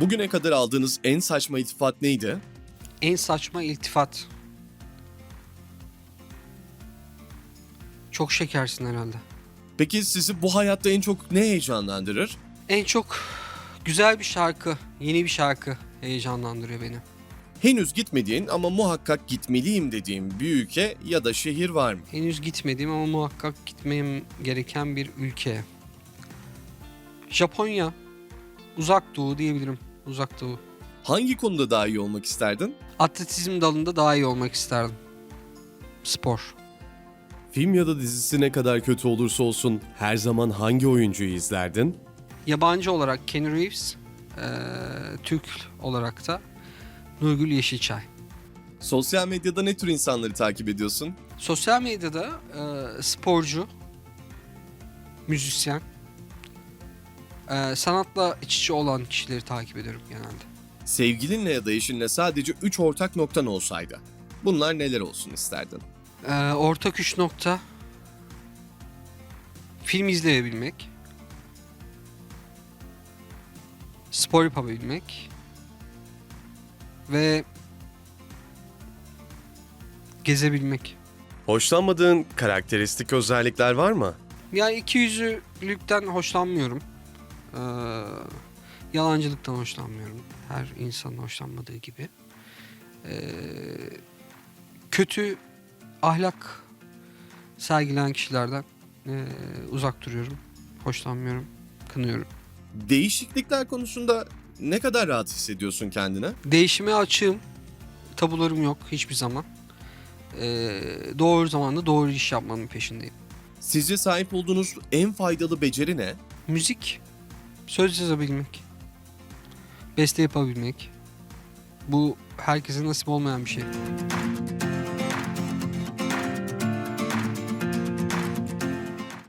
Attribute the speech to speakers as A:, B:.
A: Bugüne kadar aldığınız en saçma iltifat neydi?
B: En saçma iltifat. Çok şekersin herhalde.
A: Peki sizi bu hayatta en çok ne heyecanlandırır?
B: En çok güzel bir şarkı, yeni bir şarkı heyecanlandırıyor beni.
A: Henüz gitmediğin ama muhakkak gitmeliyim dediğin bir ülke ya da şehir var mı?
B: Henüz gitmediğim ama muhakkak gitmem gereken bir ülke. Japonya. Uzak Doğu diyebilirim. Uzak Doğu.
A: Hangi konuda daha iyi olmak isterdin?
B: Atletizm dalında daha iyi olmak isterdim. Spor.
A: Film ya da dizisi ne kadar kötü olursa olsun her zaman hangi oyuncuyu izlerdin?
B: Yabancı olarak Ken Reeves, eee, Türk olarak da Nurgül Yeşilçay.
A: Sosyal medyada ne tür insanları takip ediyorsun?
B: Sosyal medyada eee, sporcu, müzisyen, eee, sanatla iç içe olan kişileri takip ediyorum genelde.
A: Sevgilinle ya da eşinle sadece 3 ortak noktan olsaydı. Bunlar neler olsun isterdin?
B: Eee, ortak üç nokta film izleyebilmek, spor yapabilmek ve gezebilmek.
A: Hoşlanmadığın karakteristik özellikler var mı?
B: Ya iki yüzlülükten hoşlanmıyorum. Ee, yalancılıktan hoşlanmıyorum. Her insanın hoşlanmadığı gibi. Ee, kötü ahlak sergileyen kişilerden ee, uzak duruyorum. Hoşlanmıyorum. Kınıyorum.
A: Değişiklikler konusunda ne kadar rahat hissediyorsun kendine?
B: Değişime açığım. Tabularım yok hiçbir zaman. Ee, doğru zamanda doğru iş yapmanın peşindeyim.
A: Sizce sahip olduğunuz en faydalı beceri ne?
B: Müzik, söz yazabilmek, beste yapabilmek. Bu herkese nasip olmayan bir şey.